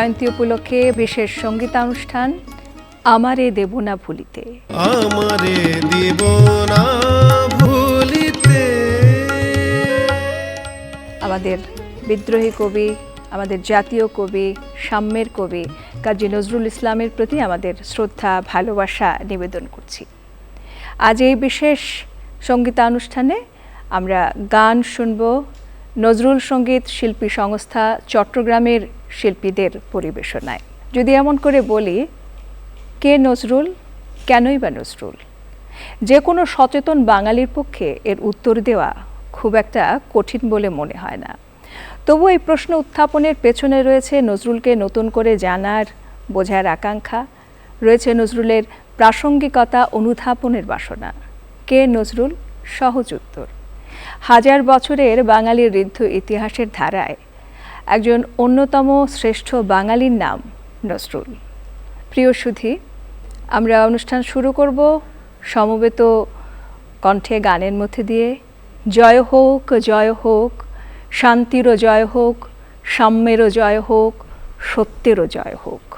জয়ন্তী উপলক্ষে বিশেষ সঙ্গীতানুষ্ঠান আমারে দেব না ভুলিতে। আমারে দিব না ভুলিতে। আমাদের বিদ্রোহী কবি আমাদের জাতীয় কবি সাম্যের কবি কাজী নজরুল ইসলামের প্রতি আমাদের শ্রদ্ধা ভালোবাসা নিবেদন করছি। আজ এই বিশেষ সঙ্গীতানুষ্ঠানে আমরা গান শুনব নজরুল সংগীত শিল্পী সংস্থা চট্টগ্রামের শিল্পীদের পরিবেশনায়। যদি এমন করে বলি, কে নজরুল? কেনই বা নজরুল? যে কোনো সচেতন বাঙালির পক্ষে এর উত্তর দেওয়া খুব একটা কঠিন বলে মনে হয় না। তবু এই প্রশ্ন উত্থাপনের পেছনে রয়েছে নজরুলকে নতুন করে জানার বোঝার আকাঙ্ক্ষা, রয়েছে নজরুলের প্রাসঙ্গিকতা অনুধাবনের বাসনা। কে নজরুল? সহজ উত্তর। হাজার বছরের বাঙালির ঋদ্ধ ইতিহাসের ধারায় একজন অন্যতম শ্রেষ্ঠ বাঙালির নাম নজরুল। প্রিয় সুধী, আমরা অনুষ্ঠান শুরু করব সমবেত কণ্ঠে গানের মধ্যে দিয়ে। জয় হোক জয় হোক, শান্তিরও জয় হোক, সাম্যেরও জয় হোক, সত্যেরও জয় হোক।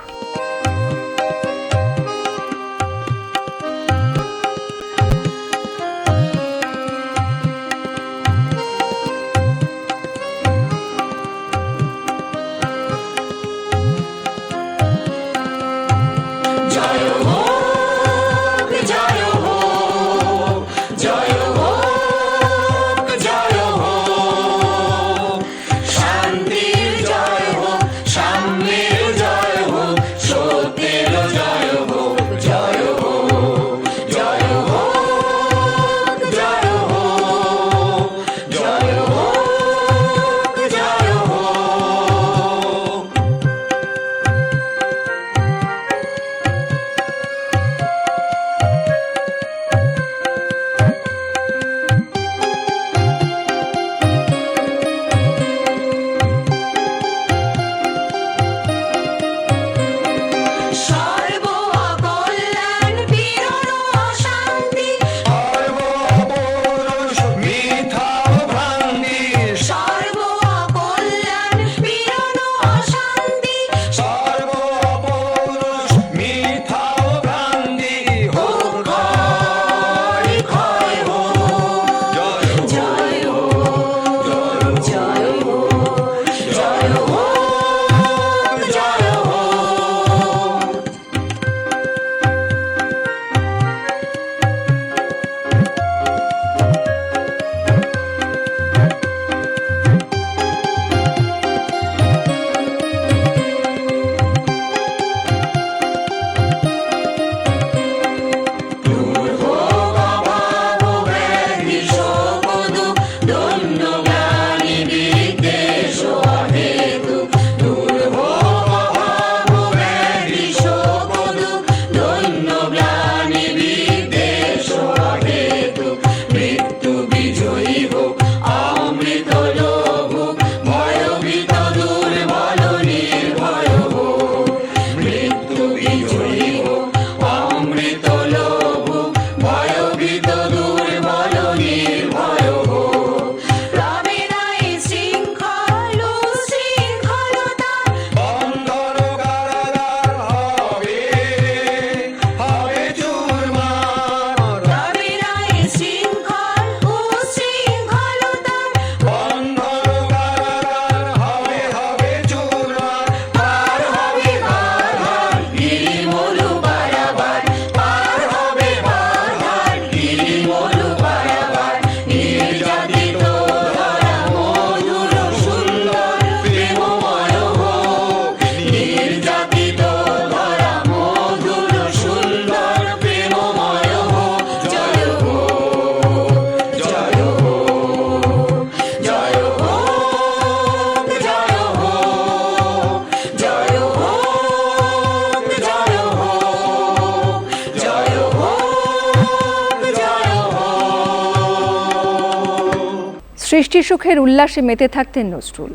সৃষ্টি সুখের উল্লাসে মেতে থাকতেন নজরুল।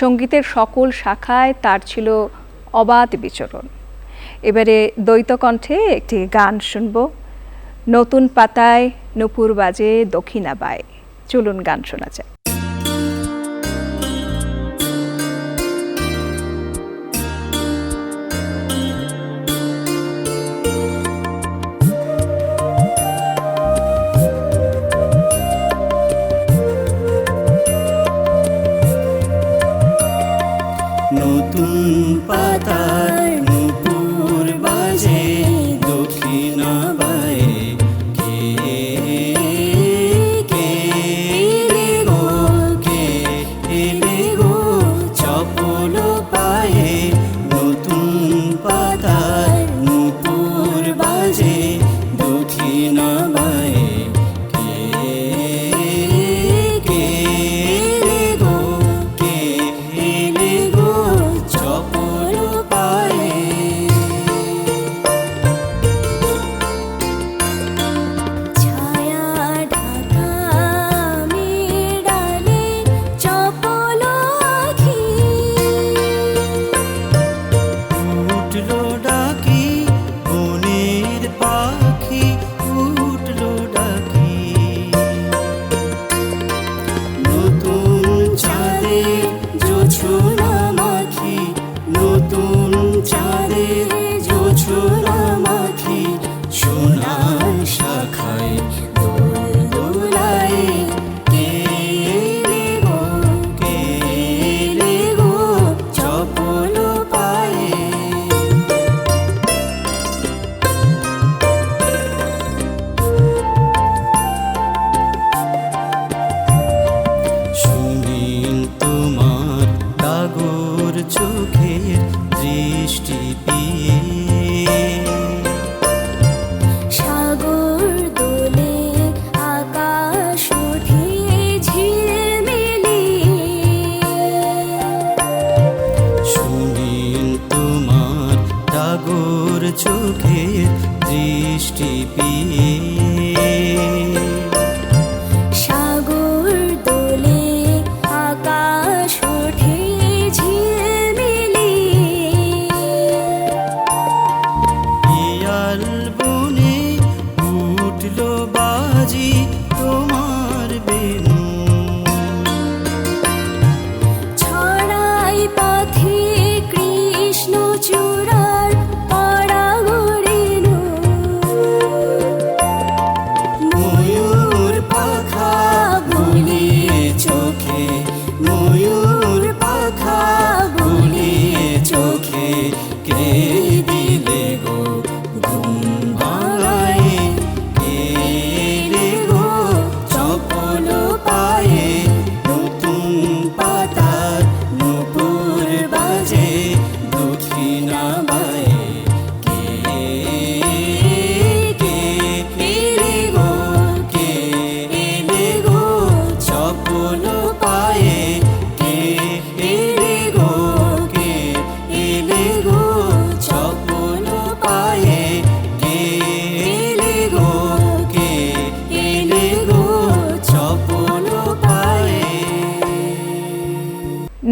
সঙ্গীতের সকল শাখায় তার ছিল অবাধ বিচরণ। এবারে দ্বৈত কণ্ঠে একটি গান শুনব। নতুন পাতায় নূপুর বাজে দক্ষিণা বায় চলুন গান শোনা যায়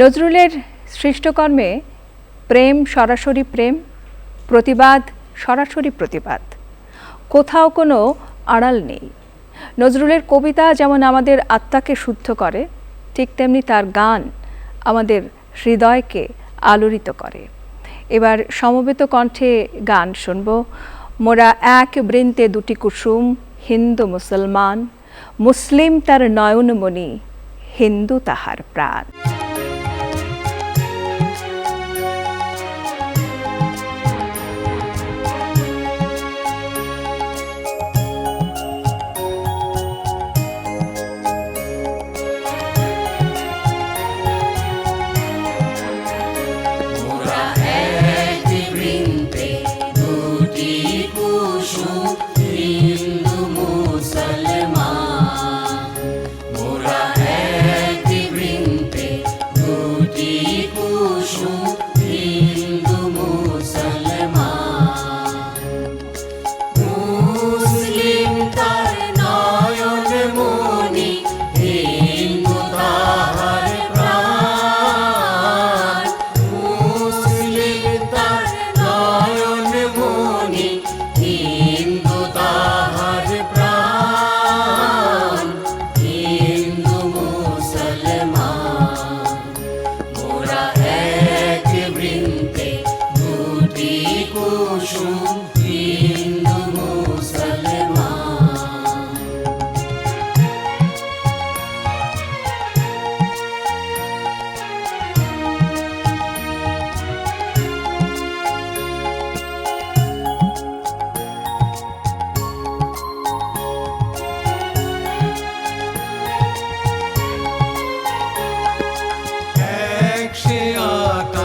নজরুলের সৃষ্টকর্মে প্রেম সরাসরি প্রেম, প্রতিবাদ সরাসরি প্রতিবাদ। কোথাও কোনো আড়াল নেই। নজরুলের কবিতা যেমন আমাদের আত্মাকে শুদ্ধ করে, ঠিক তেমনি তার গান আমাদের হৃদয়কে আলোড়িত করে। এবার সমবেত কণ্ঠে গান শুনব। মোরা এক বৃন্তে দুটি কুসুম, হিন্দু মুসলমান। মুসলিম তার নয়নমণি, হিন্দু তাহার প্রাণ।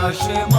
Hashem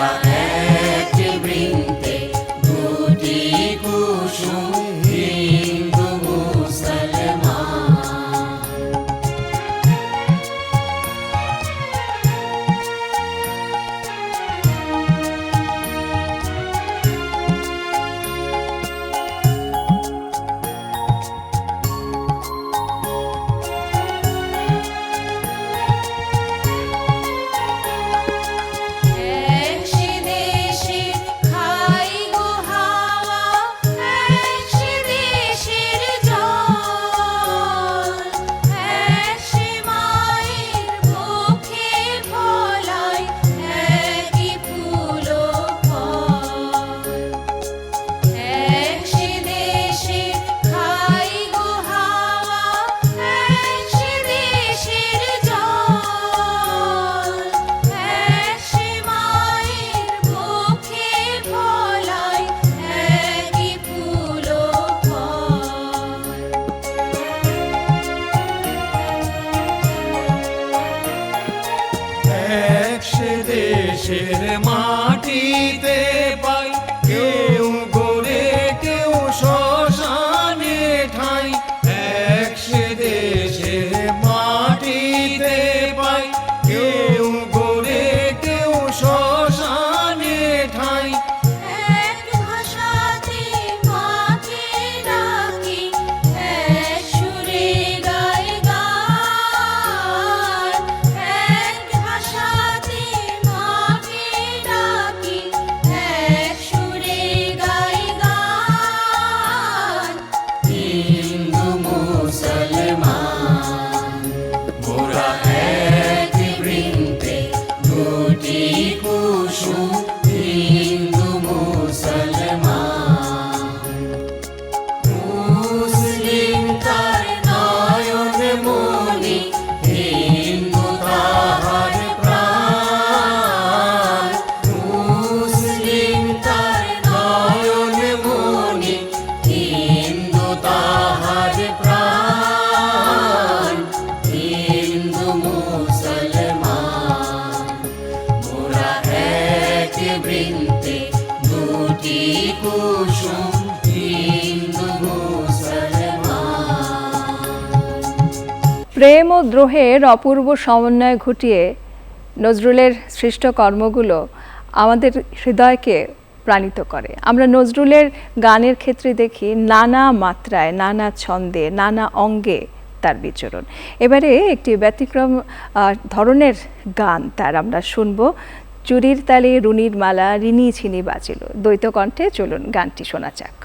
Bye. দ্রোহের অপূর্ব সমন্বয় ঘটিয়ে নজরুলের সৃষ্ট কর্মগুলো আমাদের হৃদয়কে প্রাণিত করে। আমরা নজরুলের গানের ক্ষেত্রে দেখি নানা মাত্রায়, নানা ছন্দে, নানা অঙ্গে তার বিচরণ। এবারে একটি ব্যতিক্রম ধরনের গান তার আমরা শুনব। চুরির তালে রুনির মালা, রিনি ছিনি বাজিল। দ্বৈত কণ্ঠে চলুন গানটি শোনা যাক।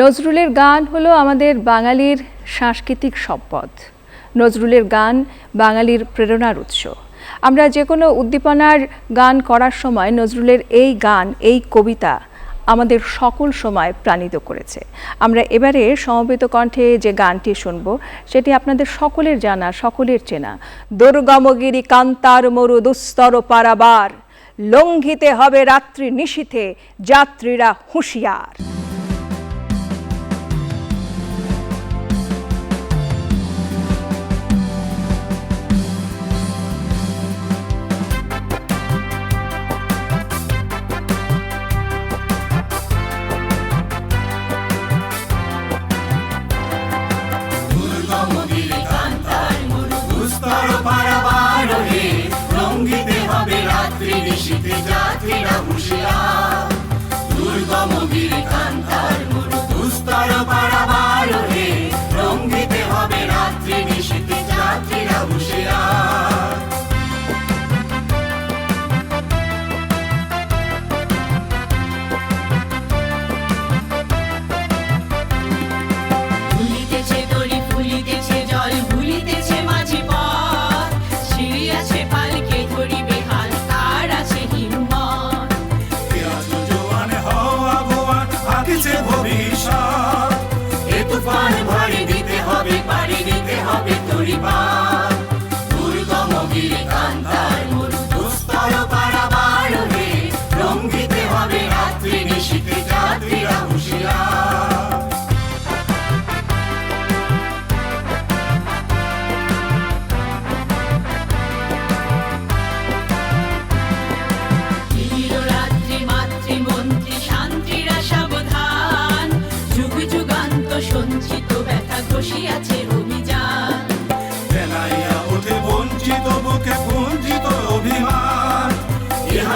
নজরুলের গান হলো আমাদের বাঙালির সাংস্কৃতিক সম্পদ। নজরুলের গান বাঙালির প্রেরণার উৎস। আমরা যে কোনো উদ্দীপনার গান করার সময় নজরুলের এই গান, এই কবিতা আমাদের সকল সময় প্রাণিত করেছে। আমরা এবারে সমবেত কণ্ঠে যে গানটি শুনব, সেটি আপনাদের সকলের জানা, সকলের চেনা। দুর্গমগিরি কান্তার মরু দুস্তর পারাবার, লঙ্ঘিতে হবে রাত্রি নিশীথে যাত্রীরা হুঁশিয়ার। যাত্রীরা হুঁশিয়ার দুর্গম গিরি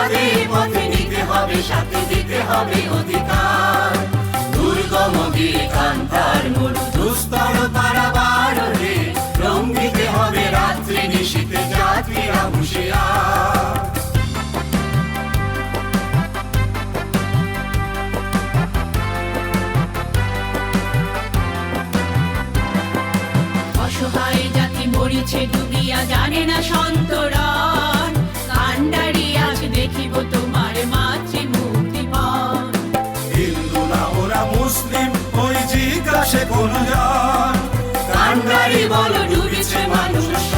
ইহাদে পথে নিতে হবে, সাথে দিতে হবে অধিকার। দুর্গম মরু দুস্তর হবে নিশীতে অসহায় জাতি মরিছে, ডুবিয়া জানে না সন্তরণ। দেখিব তোমার মাতৃ মুক্তিপণ হিন্দু না, ওরা মুসলিম, ওই জিজ্ঞাসে কোন জন। কান্ডারি বল, ডুবেছে মানুষ।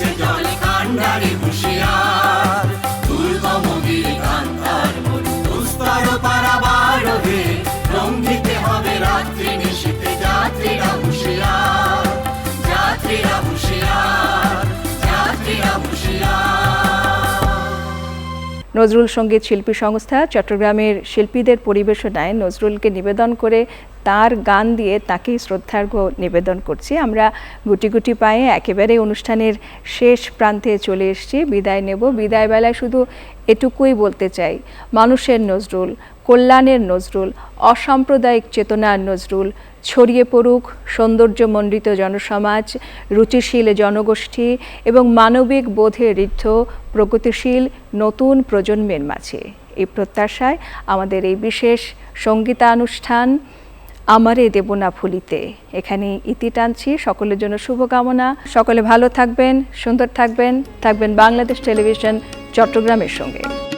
ফুলিতেছে জল কান্ডারি হুঁশিয়ার। দুর্গম বীর কান্তার মন দুস্তর পারাবার হে নজরুল সংগীত শিল্পী সংস্থা চট্টগ্রামের শিল্পীদের পরিবেশনায় নজরুলকে নিবেদন করে তার গান দিয়ে তাকেই শ্রদ্ধার্ঘ নিবেদন করছি। আমরা গুটি গুটি পায়ে একেবারে অনুষ্ঠানের শেষ প্রান্তে চলে এসেছি। বিদায় নেব। বিদায় বেলায় শুধু এটুকুই বলতে চাই, মানুষের নজরুল, কল্যাণের নজরুল, অসাম্প্রদায়িক চেতনার নজরুল ছড়িয়ে পড়ুক সৌন্দর্যমণ্ডিত জনসমাজ, রুচিশীল জনগোষ্ঠী এবং মানবিক বোধে ঋদ্ধ, প্রগতিশীল নতুন প্রজন্মের মাঝে। এই প্রত্যাশায় আমাদের এই বিশেষ সঙ্গীতানুষ্ঠান আমারে দেব না ভুলিতে। এখানে ইতি টানছি। সকলের জন্য শুভকামনা। সকলে ভালো থাকবেন, সুন্দর থাকবেন। থাকবেন বাংলাদেশ টেলিভিশন চট্টগ্রামের সঙ্গে।